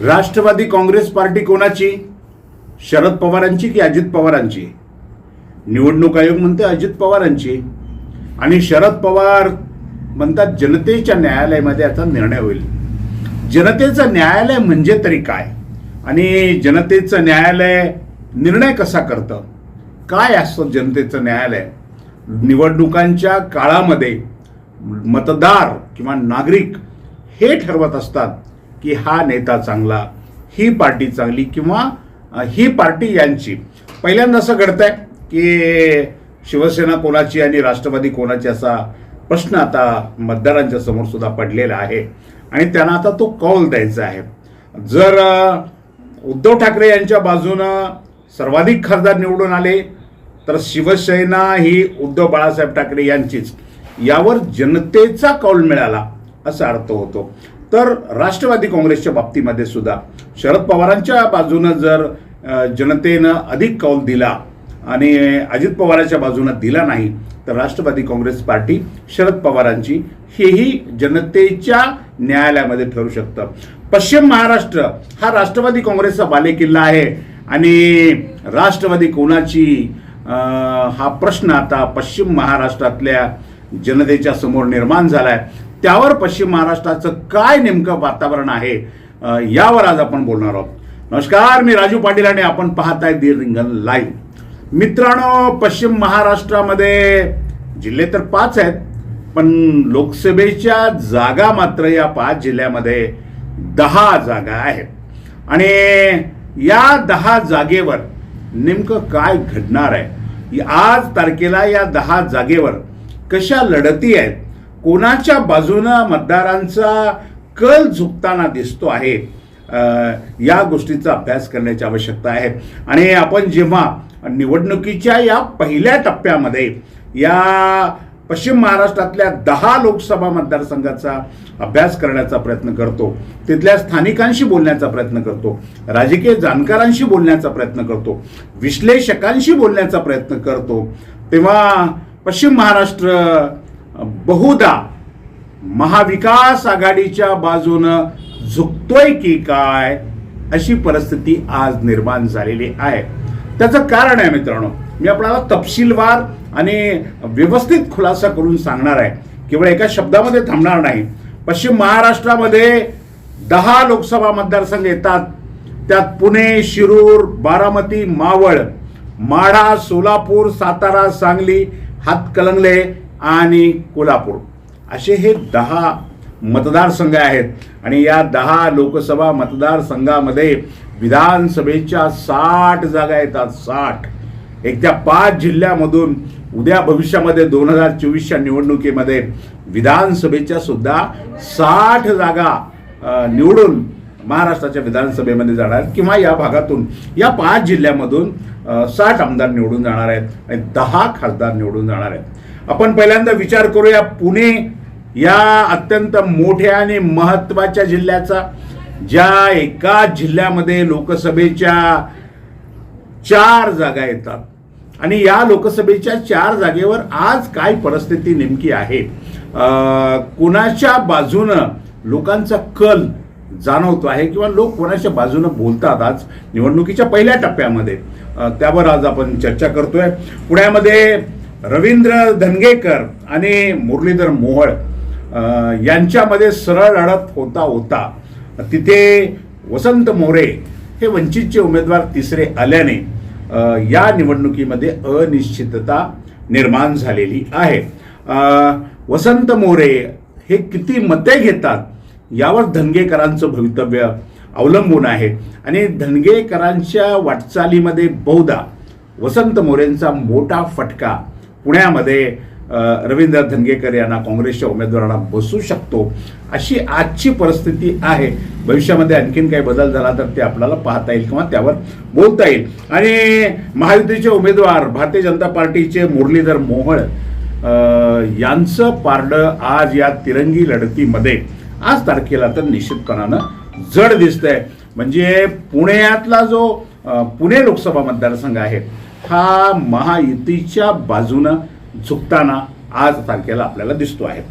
Rashtrawadi Congress party कोणाची? शरद पवारांची की अजित पवारांची? निवडणूक आयोग म्हणते अजित पवारांची. आणि शरद पवार म्हणतात जनतेच्या न्यायालयामध्ये आता निर्णय होईल. जनतेचं न्यायालय म्हणजे तरी काय? आणि जनतेचं न्यायालय निर्णय कसा करतं? काय असतं जनतेचं न्यायालय? निवडणुकांच्या काळामध्ये मतदार किंवा नागरिक हे ठरवत असतात. की हा नेता चांगला ही पार्टी चांगली किंवा ही पार्टी यांची. पहिल्यांदा असं घडतंय की शिवसेना कोणाची आणि राष्ट्रवादी कोणाची असा प्रश्न आता मतदारांच्या समोर सुद्धा पडलेला आहे. आणि त्यांना आता तो कौल द्यायचा आहे. जर उद्धव ठाकरे यांच्या बाजूनं सर्वाधिक खासदार निवडून आले तर शिवसेना ही उद्धव बाळासाहेब ठाकरे यांचीच. यावर जनतेचा कौल मिळाला असा अर्थ होतो. तर राष्ट्रवादी काँग्रेसच्या बाबतीमध्ये सुद्धा शरद पवारांच्या बाजूनं जर जनतेनं अधिक कौल दिला आणि अजित पवारांच्या बाजूनं दिला नाही तर राष्ट्रवादी काँग्रेस पार्टी शरद पवारांची हेही जनतेच्या न्यायालयामध्ये ठरू शकतं. पश्चिम महाराष्ट्र हा राष्ट्रवादी काँग्रेसचा बालेकिल्ला आहे आणि राष्ट्रवादी कोणाची अं, हा प्रश्न आता पश्चिम महाराष्ट्रातल्या जनतेच्या समोर निर्माण झालाय. त्यावर पश्चिम महाराष्ट्राचं काय नेमकं वातावरण आहे यावर आज आपण बोलणार आहोत. नमस्कार मी राजू पाटील आणि आपण पाहताय दीर रिंगण लाईव्ह. मित्रांनो पश्चिम महाराष्ट्रामध्ये जिल्हे तर पाच आहेत पण लोकसभेच्या जागा मात्र या पाच जिल्ह्यामध्ये दहा जागा आहेत. आणि या दहा जागेवर नेमकं काय घडणार आहे? आज तारखेला या दहा जागेवर कशा लढती आहेत? कोणाच्या बाजूनं मतदारांचा कल झुकताना दिसतो आहे या गोष्टीचा अभ्यास करण्याची आवश्यकता आहे. आणि आपण जेव्हा निवडणुकीच्या या पहिल्या टप्प्यामध्ये या पश्चिम महाराष्ट्रातल्या दहा लोकसभा मतदारसंघाचा अभ्यास करण्याचा प्रयत्न करतो तिथल्या स्थानिकांशी बोलण्याचा प्रयत्न करतो राजकीय जाणकारांशी बोलण्याचा प्रयत्न करतो विश्लेषकांशी बोलण्याचा प्रयत्न करतो तेव्हा पश्चिम महाराष्ट्र बहुधा महाविकास आघाडीच्या बाजूनं झुकतोय की काय अशी परिस्थिती आज निर्माण झालेली आहे. त्याचं कारण आहे मित्रांनो मी आपल्याला तपशीलवार आणि व्यवस्थित खुलासा करून सांगणार आहे. केवळ एका शब्दामध्ये थांबणार नाही. पश्चिम महाराष्ट्रामध्ये दहा लोकसभा मतदारसंघ येतात. त्यात पुणे शिरूर बारामती मावळ माढा सोलापूर सातारा सांगली हातकलंगले आणि कोल्हापूर. असे हे दहा मतदारसंघ आहेत. आणि या दहा लोकसभा मतदारसंघामध्ये विधानसभेच्या साठ जागा येतात साठ. एक त्या पाच जिल्ह्यामधून उद्या भविष्यामध्ये दोन हजार चोवीसच्या निवडणुकीमध्ये विधानसभेच्या सुद्धा साठ जागा निवडून महाराष्ट्राच्या विधानसभेमध्ये जाणार आहेत किंवा या भागातून या पाच जिल्ह्यामधून साठ आमदार निवडून जाणार आहेत आणि दहा खासदार निवडून जाणार आहेत. आपण पहिल्यांदा विचार करूया पुणे या अत्यंत मोठ्या आणि महत्त्वाच्या जिल्ह्याचा ज्या एका जिल्ह्यामध्ये लोकसभेच्या चार जागा येतात. आणि या लोकसभेच्या चार जागेवर आज काय परिस्थिती नेमकी आहे? कोणाच्या बाजूनं लोकांचा कल जाणवतो आहे किंवा लोक कोणाच्या बाजूनं बोलतात आज निवडणुकीच्या पहिल्या टप्प्यामध्ये? त्यावर आज आपण चर्चा करतोय. पुण्यामध्ये रवींद्र धनगेकर आणि मुरलीधर मोहोळ यांच्यामध्ये सरळ लढत होता होता. तिथे वसंत मोरे हे वंचितचे उमेदवार तिसरे आल्याने या निवडणुकीमध्ये अनिश्चितता निर्माण झालेली आहे. वसंत मोरे हे किती मते घेतात यावर धनगेकरांचं भवितव्य अवलंबून आहे. आणि धनगेकरांच्या वाटचालीमध्ये बहुधा वसंत मोरेंचा मोठा फटका पुण्यामध्ये रवींद्र धनगेकर यांना काँग्रेसच्या उमेदवारांना बसू शकतो अशी आजची परिस्थिती आहे. भविष्यामध्ये आणखीन काही बदल झाला तर ते आपल्याला पाहता येईल किंवा त्यावर बोलता येईल. आणि महायुतीचे उमेदवार भारतीय जनता पार्टीचे मुरलीधर मोहोळ यांचं पारडं आज या तिरंगी लढतीमध्ये आज तारखेला तर निश्चितपणानं जड दिसतंय. म्हणजे पुण्यातला जो पुणे लोकसभा मतदारसंघ आहे हा महायुतीच्या बाजूनं झुकताना आज तारखेला आपल्याला दिसतो आहे.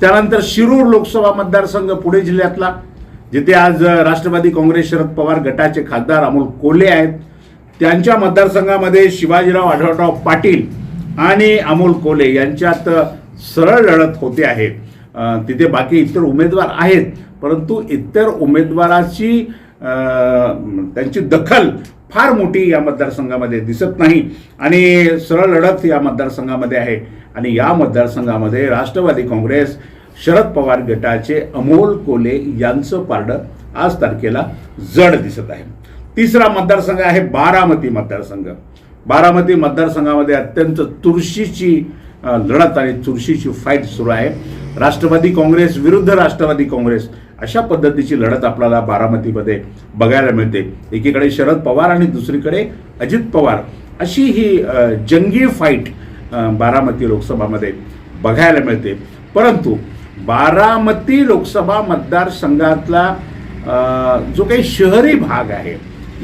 त्यानंतर शिरूर लोकसभा मतदारसंघ पुणे जिल्ह्यातला जिथे आज राष्ट्रवादी काँग्रेस शरद पवार गटाचे खासदार अमोल कोल्हे आहेत. त्यांच्या मतदारसंघामध्ये शिवाजीराव आढळराव पाटील आणि अमोल कोल्हे यांच्यात सरळ लढत होते आहे. तिथे बाकी इतर उमेदवार आहेत परंतु इतर उमेदवाराची त्यांची दखल फार मोठी या मतदारसंघामध्ये दिसत नाही आणि सरळ लढत या मतदारसंघामध्ये आहे. आणि या मतदारसंघामध्ये राष्ट्रवादी काँग्रेस शरद पवार गटाचे अमोल कोले यांचं पारडं आज तारखेला जड दिसत आहे. तिसरा मतदारसंघ आहे बारामती मतदारसंघ. बारामती मतदारसंघामध्ये अत्यंत चुरशीची लढत आणि चुरशीची फाईट सुरू आहे. राष्ट्रवादी काँग्रेस विरुद्ध राष्ट्रवादी काँग्रेस. अशा पद्धतीची लढत आपल्याला बारामतीमध्ये बघायला मिळते. एकीकडे शरद पवार आणि दुसरीकडे अजित पवार अशी ही जंगी फाईट बारामती लोकसभामध्ये बघायला मिळते. परंतु बारामती लोकसभा मतदारसंघातला जो काही शहरी भाग आहे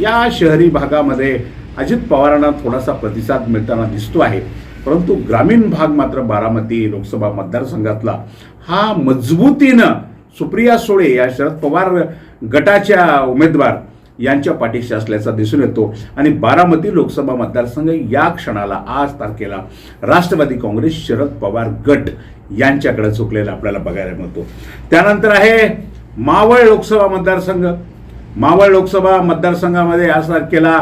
या शहरी भागामध्ये अजित पवारांना थोडासा प्रतिसाद मिळताना दिसतो आहे. परंतु ग्रामीण भाग मात्र बारामती लोकसभा मतदारसंघातला हा मजबूतीनं सुप्रिया सुळे या शरद पवार गटाच्या उमेदवार यांच्या पाठीशी असल्याचा दिसून येतो. आणि बारामती लोकसभा मतदारसंघ या क्षणाला आज तारखेला राष्ट्रवादी काँग्रेस शरद पवार गट यांच्याकडे चुकलेला आपल्याला बघायला मिळतो. त्यानंतर आहे मावळ लोकसभा मतदारसंघ. मावळ लोकसभा मतदारसंघामध्ये आज तारखेला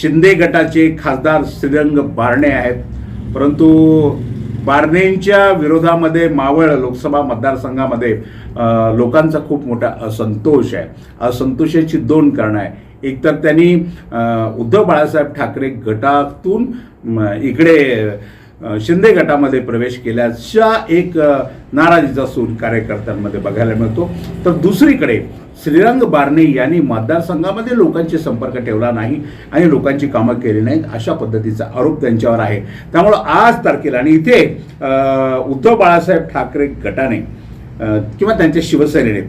शिंदे गटाचे खासदार श्रीरंग बारणे आहेत. परंतु बारनेंच्या विरोधामध्ये मावळ लोकसभा मतदारसंघामध्ये लोकांचा खूप मोठा असंतोष आहे. असंतोषाची दोन कारणं आहे. एक तर त्यांनी उद्धव बाळासाहेब ठाकरे गटातून इकडे शिंदे गटामध्ये प्रवेश केल्याच्या एक नाराजीचा सूर कार्यकर्त्यांमध्ये बघायला मिळतो. तर दुसरीकडे श्रीरंग बारणे यांनी मतदारसंघामध्ये लोकांशी संपर्क ठेवला नाही आणि लोकांची कामं केली नाहीत अशा पद्धतीचा आरोप त्यांच्यावर आहे. त्यामुळं आज तारखेला आणि इथे उद्धव बाळासाहेब ठाकरे गटाने किंवा त्यांच्या शिवसेनेने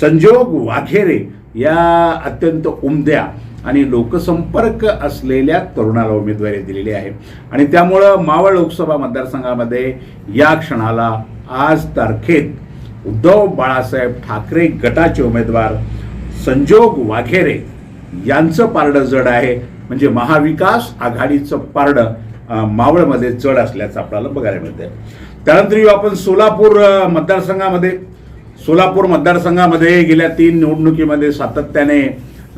संजोग वाघेरे या अत्यंत उमद्या आणि लोकसंपर्क असलेल्या तरुणाला उमेदवारी दिलेली आहे. आणि त्यामुळं मावळ लोकसभा मतदारसंघामध्ये या क्षणाला आज तारखेत उद्धव बाळासाहेब ठाकरे गटाचे उमेदवार संजोग वाघेरे यांचं पारडं जड आहे. म्हणजे महाविकास आघाडीचं पारडं मावळमध्ये जड असल्याचं आपल्याला बघायला मिळतं त्यानंतर येऊ आपण सोलापूर मतदारसंघामध्ये. सोलापूर मतदारसंघामध्ये गेल्या तीन निवडणुकीमध्ये सातत्याने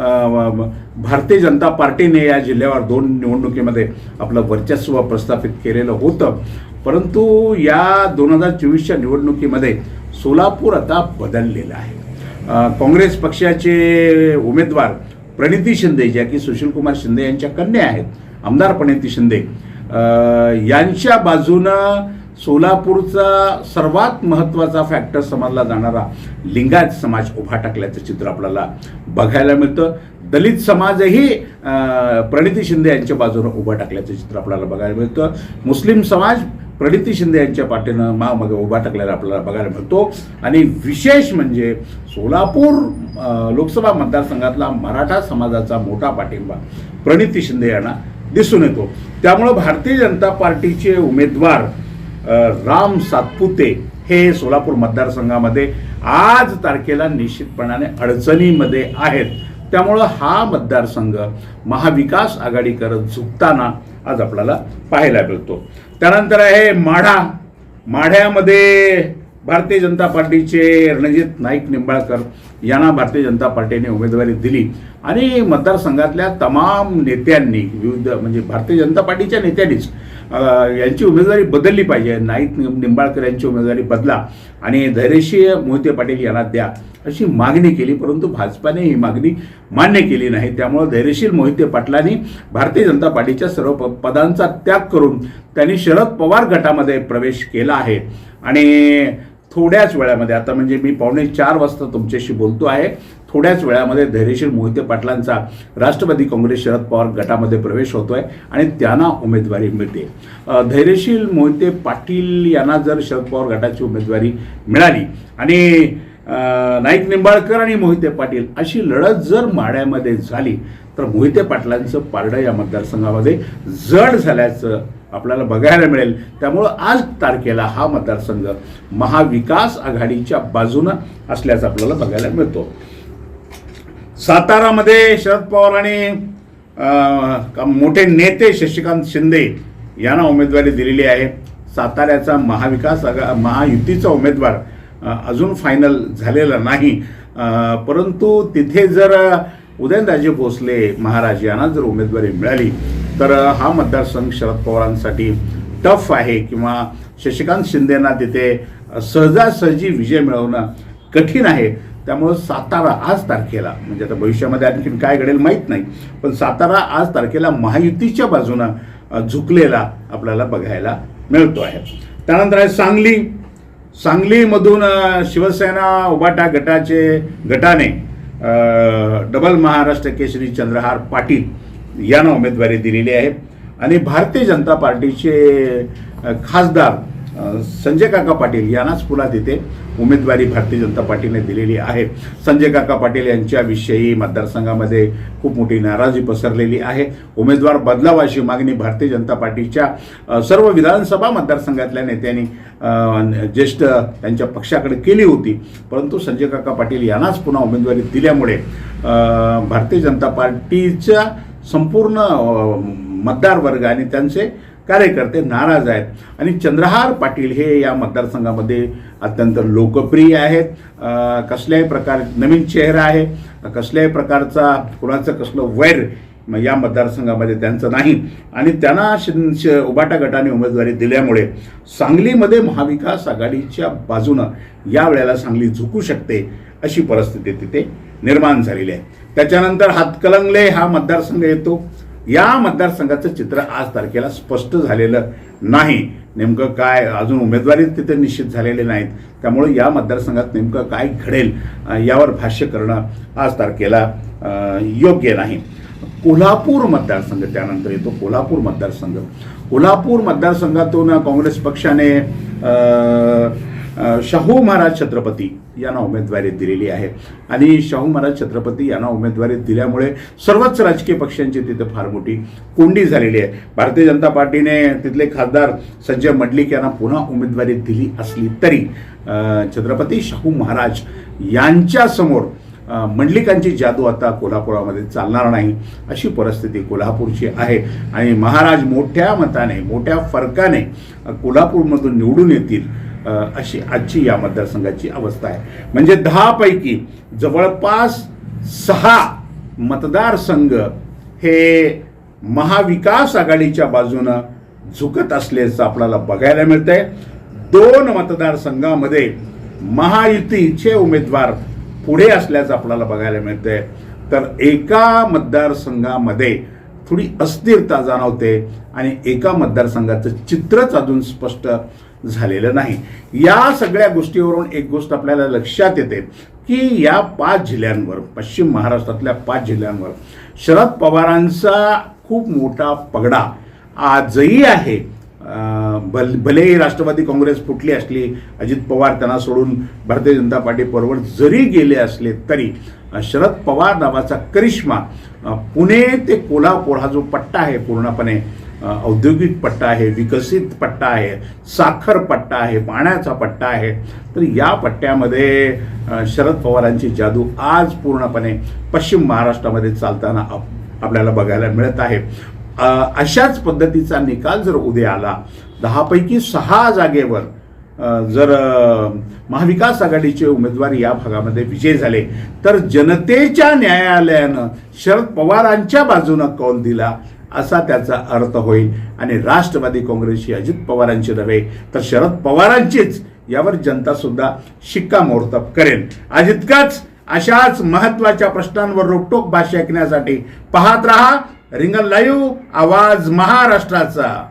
भारतीय जनता पार्टीने या जिल्ह्यावर दोन निवडणुकीमध्ये आपलं वर्चस्व प्रस्थापित केलेलं होतं. परंतु या दोन हजार चोवीसच्या निवडणुकीमध्ये सोलापूर आता बदललेलं आहे. काँग्रेस पक्षाचे उमेदवार प्रणिती शिंदे ज्या की सुशीलकुमार शिंदे यांच्या कन्या आहेत आमदार प्रणिती शिंदे यांच्या बाजूनं सोलापूरचा सर्वात महत्त्वाचा फॅक्टर समजला जाणारा लिंगायत समाज उभा टाकल्याचं चित्र आपल्याला बघायला मिळतं. दलित समाजही प्रणिती शिंदे यांच्या बाजूनं उभा टाकल्याचं चित्र आपल्याला बघायला मिळतं. मुस्लिम समाज प्रणिती शिंदे यांच्या पाठीनं महामागे उभा टाकलेला आपल्याला बघायला मिळतो. आणि विशेष म्हणजे सोलापूर लोकसभा मतदारसंघातला मराठा समाजाचा मोठा पाठिंबा प्रणिती शिंदे यांना दिसून येतो. त्यामुळं भारतीय जनता पार्टीचे उमेदवार राम सातपुते हे सोलापूर मतदारसंघामध्ये आज तारखेला निश्चितपणाने अडचणीमध्ये आहेत. त्यामुळं हा मतदारसंघ महाविकास आघाडी करत झुकताना आज आपल्याला पाहायला मिळतो. त्यानंतर आहे माढा. माढ्यामध्ये भारतीय जनता पार्टीचे रणजित नाईक निंबाळकर यांना भारतीय जनता पार्टीने उमेदवारी दिली. आणि मतदारसंघातल्या तमाम नेत्यांनी विविध म्हणजे भारतीय जनता पार्टीच्या नेत्यांनीच यांची उमेदवारी बदलली पाहिजे. नाईक निंबाळकर यांची उमेदवारी बदला आणि धैर्यशीय मोहिते पाटील यांना द्या अशी मागणी केली. परंतु भाजपाने ही मागणी मान्य केली नाही. त्यामुळे धैर्यशील मोहिते पाटलांनी भारतीय जनता पार्टीच्या सर्व प- पदांचा त्याग करून त्यांनी शरद पवार गटामध्ये प्रवेश केला आहे. आणि थोड्याच वेळामध्ये आता म्हणजे मी पावणे चार वाजता तुमच्याशी बोलतो आहे. थोड्याच वेळामध्ये धैर्यशील मोहिते पाटलांचा राष्ट्रवादी काँग्रेस शरद पवार गटामध्ये प्रवेश होतोय आणि त्यांना उमेदवारी मिळते. धैर्यशील मोहिते पाटील यांना जर शरद पवार गटाची उमेदवारी मिळाली आणि नाईक निंबाळकर आणि मोहिते पाटील अशी लढत जर माड्यामध्ये झाली तर मोहिते पाटलांचं पारडं या मतदारसंघामध्ये जड झाल्याचं आपल्याला बघायला मिळेल. त्यामुळं आज तारखेला हा मतदारसंघ महाविकास आघाडीच्या बाजूनं असल्याचं आपल्याला बघायला मिळतो. सातारामध्ये शरद पवार आणि का- मोठे नेते शशिकांत शिंदे यांना उमेदवारी दिलेली आहे. साताऱ्याचा महाविकास आघा महायुतीचा उमेदवार अजून फायनल झालेला नाही. परंतु तिथे जर उदयनराजे भोसले महाराज यांना जर उमेदवारी मिळाली तर हा मतदारसंघ शरद पवारांसाठी टफ आहे किंवा शशिकांत शिंदेना तिथे सहजासहजी विजय मिळवणं कठीण आहे. त्यामुळं सातारा आज तारखेला म्हणजे आता भविष्यामध्ये आणखीन काय घडेल माहीत नाही पण सातारा आज तारखेला महायुतीच्या बाजूनं झुकलेला आपल्याला बघायला मिळतो आहे. त्यानंतर आहे सांगली. सांगलीमधून शिवसेना उबाटा गटाचे गटाने डबल महाराष्ट्र केसरी चंद्रहार पाटील यांना उमेदवारी दिलेली आहे. आणि भारतीय जनता पार्टीचे खासदार संजय काका पाटील यांनाच पुन्हा तिथे उमेदवारी भारतीय जनता पार्टीने दिलेली आहे. संजय काका पाटील यांच्याविषयी मतदारसंघामध्ये खूप मोठी नाराजी पसरलेली आहे. उमेदवार बदलावा अशी मागणी भारतीय जनता पार्टीच्या सर्व विधानसभा मतदारसंघातल्या नेत्यांनी ज्येष्ठ त्यांच्या पक्षाकडे केली होती. परंतु संजय काका पाटील यांनाच पुन्हा उमेदवारी दिल्यामुळे भारतीय जनता पार्टीच्या संपूर्ण मतदार वर्ग आणि त्यांचे कार्यकर्ते नाराज आहेत. आणि चंद्रहार पाटील हे या मतदारसंघामध्ये अत्यंत लोकप्रिय आहेत. कसल्याही प्रकार नवीन चेहरा आहे. कसल्याही प्रकारचा कुणाचं कसलं वैर या मतदारसंघामध्ये त्यांचं नाही. आणि त्यांना श- उबाटा गटाने उमेदवारी दिल्यामुळे सांगलीमध्ये महाविकास आघाडीच्या बाजूनं या वेळेला सांगली झुकू शकते अशी परिस्थिती तिथे निर्माण झालेली आहे. त्याच्यानंतर हातकलंगले हा मतदारसंघ येतो. या मतदारसंघाचं चित्र आज तारखेला स्पष्ट झालेलं नाही. नेमकं काय अजून उमेदवारी तिथे निश्चित झालेले नाहीत. त्यामुळे या मतदारसंघात नेमकं काय घडेल यावर भाष्य करणं आज तारखेला योग्य नाही. कोल्हापूर मतदारसंघ त्यानंतर येतो. कोल्हापूर मतदारसंघ. कोल्हापूर मतदारसंघातून काँग्रेस पक्षाने शाहू महाराज छत्रपती यांना उमेदवारी दिलेली आहे. आणि शाहू महाराज छत्रपती यांना उमेदवारी दिल्यामुळे सर्वच राजकीय पक्षांची तिथे फार मोठी कोंडी झालेली आहे. भारतीय जनता पार्टीने तिथले खासदार संजय मंडलिक यांना पुन्हा उमेदवारी दिली असली तरी छत्रपती शाहू महाराज यांच्यासमोर मंडलिकांची जादू आता कोल्हापुरामध्ये चालणार नाही अशी परिस्थिती कोल्हापूरची आहे. आणि महाराज मोठ्या मताने मोठ्या फरकाने कोल्हापूरमधून निवडून येतील अशी आजची या मतदारसंघाची अवस्था आहे. म्हणजे दहापैकी जवळपास सहा मतदारसंघ हे महाविकास आघाडीच्या बाजूनं झुकत असल्याचं आपल्याला बघायला मिळतंय. दोन मतदारसंघामध्ये महायुतीचे उमेदवार पुढे असल्याचं आपल्याला बघायला मिळतंय. तर एका मतदारसंघामध्ये थोडी अस्थिरता जाणवते आणि एका मतदारसंघाचं चित्रच अजून स्पष्ट झालेलं नाही. या सगळ्या गोष्टीवरून एक गोष्ट आपल्याला लक्षात येते की या पाच जिल्ह्यांवर पश्चिम महाराष्ट्रातल्या पाच जिल्ह्यांवर शरद पवारांचा खूप मोठा पगडा आजही आहे. भल भलेही राष्ट्रवादी काँग्रेस फुटली असली अजित पवार त्यांना सोडून भारतीय जनता पार्टी बरोबर जरी गेले असले तरी शरद पवार नावाचा करिश्मा पुणे ते कोल्हापूर हा जो पट्टा आहे पूर्णपणे औद्योगिक पट्टा आहे विकसित पट्टा आहे साखर पट्टा आहे पाण्याचा पट्टा आहे. तर या पट्ट्यामध्ये शरद पवारांची जादू आज पूर्णपणे पश्चिम महाराष्ट्रामध्ये चालताना आप- आपल्याला बघायला मिळत आहे. अशाच पद्धतीचा निकाल जर उद्या आला दहापैकी सहा जागेवर जर महाविकास आघाडीचे उमेदवार या भागामध्ये विजय झाले तर जनतेच्या न्यायालयानं शरद पवारांच्या बाजूनं कौल दिला असा त्याचा अर्थ होईल. आणि राष्ट्रवादी काँग्रेसची अजित पवारांची नव्हे तर शरद पवारांचीच यावर जनता सुद्धा शिक्कामोर्तब करेल. आज इतकाच अशाच महत्त्वाच्या प्रश्नांवर रोकटोक भाष्य ऐकण्यासाठी पाहत रहा. रिंगण लाईव्ह आवाज महाराष्ट्राचा.